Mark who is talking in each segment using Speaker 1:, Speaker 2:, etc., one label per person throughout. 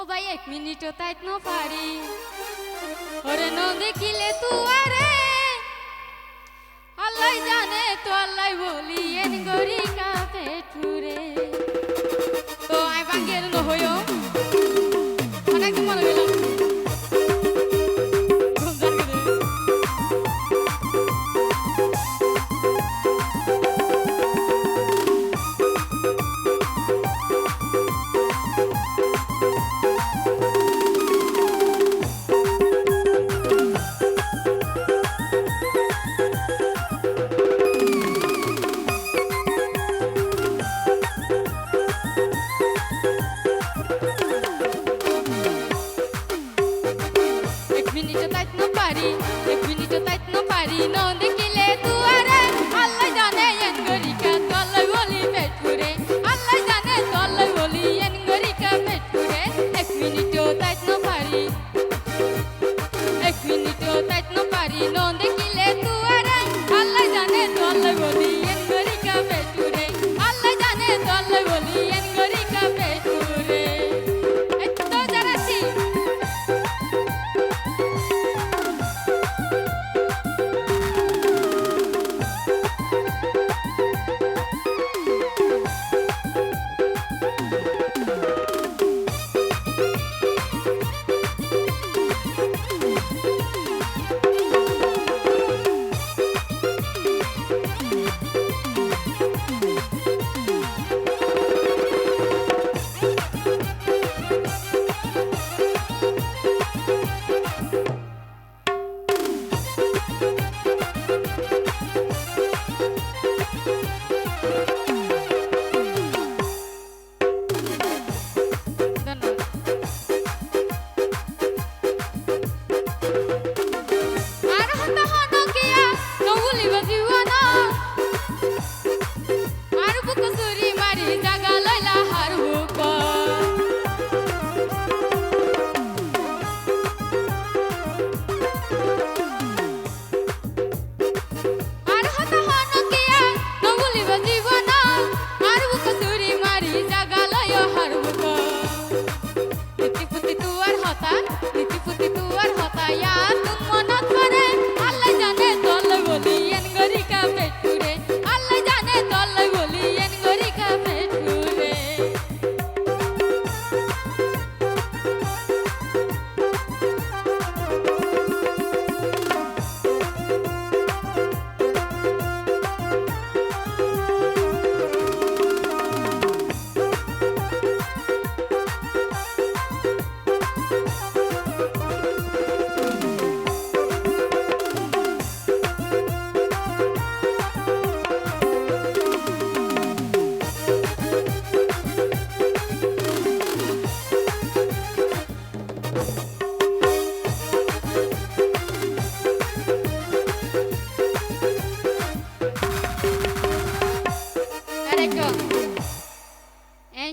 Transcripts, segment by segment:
Speaker 1: সবাই এক মিনিটও তাই ন পারি। ওরে ন দেখিলে তু আল্লাহ জানে তো আল্লাহ বলি এন গরি কাপে ঠুরে। এক মিনিটও তাইত ন পারি এক মিনিটও তাইত ন পারি ন দেখিলে তুয়ারে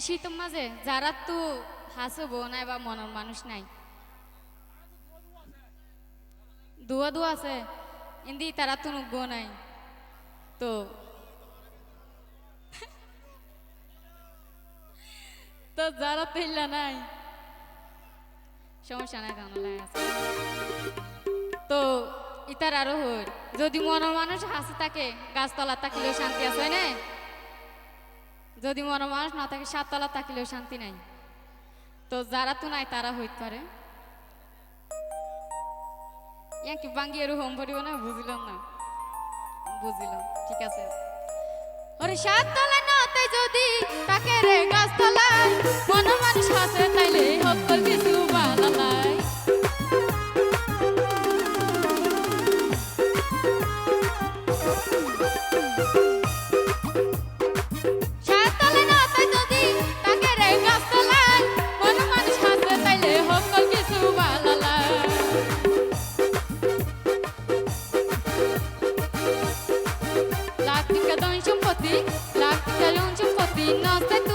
Speaker 1: এই শীতের মাঝে? যারা তো হাসব নাই বা মনের মানুষ নাই। দুয়া দুয়া আছে, ইন্দি তারা তো নুব নাই। তো তো যারা তো ইল্লা নাই, সমস্যা নাই জানালাই আছে। তো ইতার আরও হই, যদি মনের মানুষ হাসে থাকে, গাছতলা থাকিলেও শান্তি আছে না যদি মনে মানুষ না থাকে, সাততলা থাকিলেও শান্তি নাই। তো যারা তো নাই, তারা হইতে পারে। ইয়া কি বাঙ্গি এরু হোম ভরিব না, বুঝিলাম না। বুঝিলাম, ঠিক আছে। সাততলা নাতে যদি সম্পত্তি লাখ টাকা লোন সম্পত্তি নষ্ট